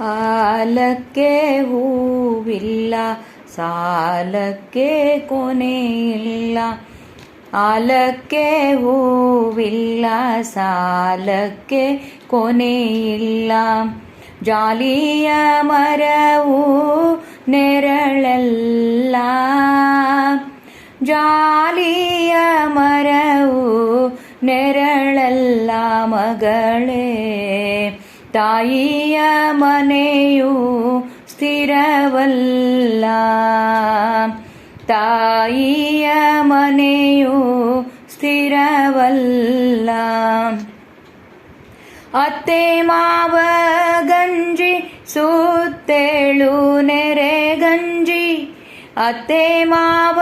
ಆಲಕ್ಕೆ ಹೂವಿಲ್ಲ, ಸಾಲಕ್ಕೆ ಕೊನೆಯಿಲ್ಲ. ಆಲಕ್ಕೆ ಹೂವಿಲ್ಲ, ಸಾಲಕ್ಕೆ ಕೊನೆಯಿಲ್ಲ. ಜಾಲಿಯ ಮರವು ನೆರಳಲ್ಲ. ಜಾಲಿಯ ಮರವು ನೆರಳಲ್ಲ ಮಗಳೇ. ತಾಯಿಯ ಮನೆಯು ಸ್ಥಿರವಲ್ಲ. ತಾಯಿಯ ಮನೆಯು ಸ್ಥಿರವಲ್ಲ. ಅತ್ತೆ ಮಾವ ಗಂಜಿ ಸುತ್ತೇಳು ನೆರೆ ಗಂಜಿ. ಅತ್ತೆ ಮಾವ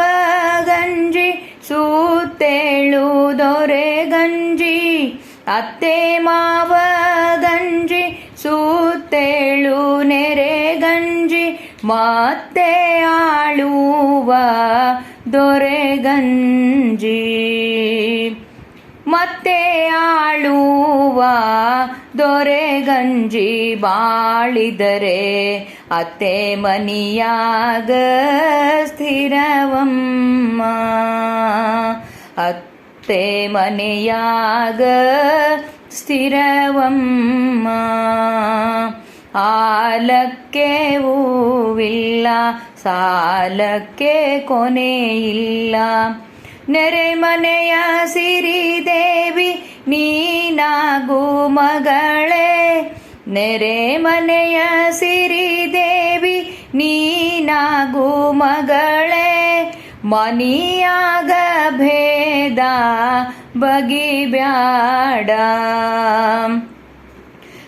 ಗಂಜಿ ಸುತ್ತೇಳು ದೊರೆ ಗಂಜಿ. ಅತ್ತೆ ಮಾವ ಗಂಜಿ ಸುತ್ತೇಳು ನೆರೆ ಗಂಜಿ ಮತ್ತೆ ಆಳುವ ದೊರೆ ಗಂಜಿ. ಮತ್ತೆ ಆಳುವ ದೊರೆ ಗಂಜಿ ಬಾಳಿದರೆ ಅತ್ತೆ ಮನಿಯಾಗ ಸ್ಥಿರವಮ್ಮ. ಅತ್ತೆ ಮನೆಯಾಗ ಸ್ಥಿರವಮ್ಮ. ಆಲಕ್ಕೆ ಹೂವಿಲ್ಲ, ಸಾಲಕ್ಕೆ ಕೊನೆಯಿಲ್ಲ ಮನೆಯ ಸಿರಿದೇವಿ, ನೀನಾಗು ಮಗಳೇ. ನೆರೆ ಮನೆಯ ಸಿರಿದೇವಿ, ನೀನಾಗು ಮಗಳೇ. ಮನಿಯಾಗ ಭೇದ ಬಗಿಬ್ಯಾಡ.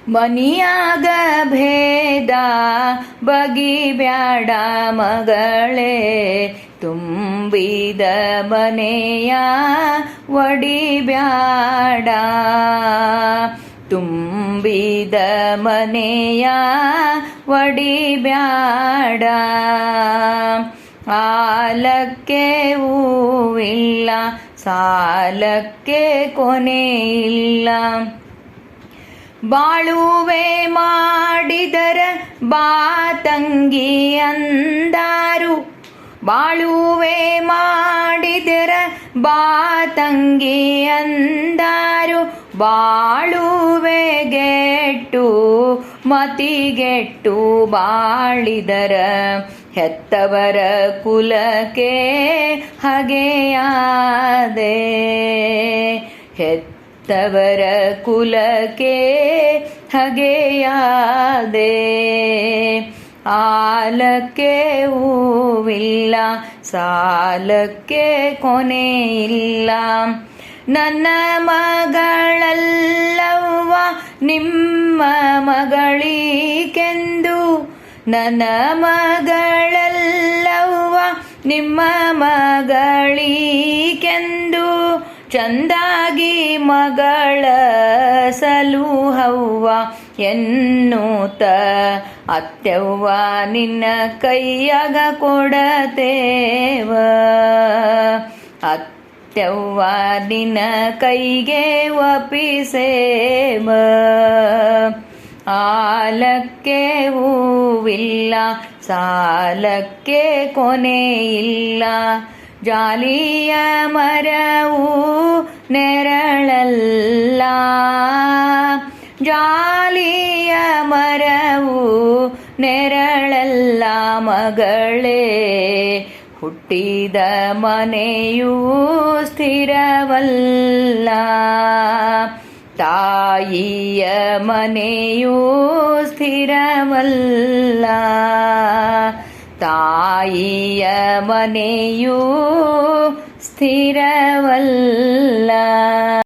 ಮನಿಯಾಗ ಭೇದ ಬಗಿಬ್ಯಾಡ ಮಗಳೇ ತುಂಬಿದ ಮನೆಯ ಒಡಿಬ್ಯಾಡ. ತುಂಬಿದ ಮನೆಯ ಒಡಿಬ್ಯಾಡ. ಆಲಕ್ಕೆ ಹೂವಿಲ್ಲ ಸಾಲಕ್ಕೆ ಇಲ್ಲ ಬಾಳುವೆ ಮಾಡಿದರ ಬಾತಂಗಿ ಅಂದಾರು. ಬಾಳುವೆ ಮಾಡಿದರ ಬಾತಂಗಿ ಅಂದಾರು. ಬಾಳುವೆ ಗೆಟ್ಟು ಮತಿಗೆಟ್ಟು ಬಾಳಿದರ ಹೆತ್ತವರ ಕುಲಕ್ಕೆ ಹಗೆಯಾದೆ. ಹೆತ್ತವರ ಕುಲಕ್ಕೆ ಹಗೆಯಾದೆ. ಆಲಕ್ಕೆ ಹೂವಿಲ್ಲ ಸಾಲಕ್ಕೆ ಕೊನೆಯಿಲ್ಲ. ನನ್ನ ಮಗಳಲ್ಲವ್ವ, ನಿಮ್ಮ ಮಗಳೀಕೆಂದು ನನ್ನ ಮಗಳಲ್ಲವ್ವ, ನಿಮ್ಮ ಮಗಳೀಕೆಂದು ಚಂದಾಗಿ ಮಗಳ ಸಲುಹವ್ವ, ಎನ್ನುತ್ತ ಅತ್ಯವ್ವ ನಿನ್ನ ಕೈಯಾಗ ಕೊಡತೇವ. ಅತ್ಯವ್ವ ನಿನ್ನ ಕೈಗೆ ಒಪ್ಪಿಸೇವ ಆಲಕ್ಕೆ ಹೂವಿಲ್ಲ, ಸಾಲಕ್ಕೆ ಇಲ್ಲ. ಜಾಲಿಯ ಮರವು ನೆರಳಲ್ಲ. ಜಾಲಿಯ ಮರವು ನೆರಳಲ್ಲ ಮಗಳೇ. ಹುಟ್ಟಿದ ಮನೆಯೂ ಸ್ಥಿರವಲ್ಲ ತಾಯಿಯ ಮನೆಯೂ ಸ್ಥಿರವಲ್ಲ ತಾಯಿಯ ಮನೆಯೂ ಸ್ಥಿರವಲ್ಲ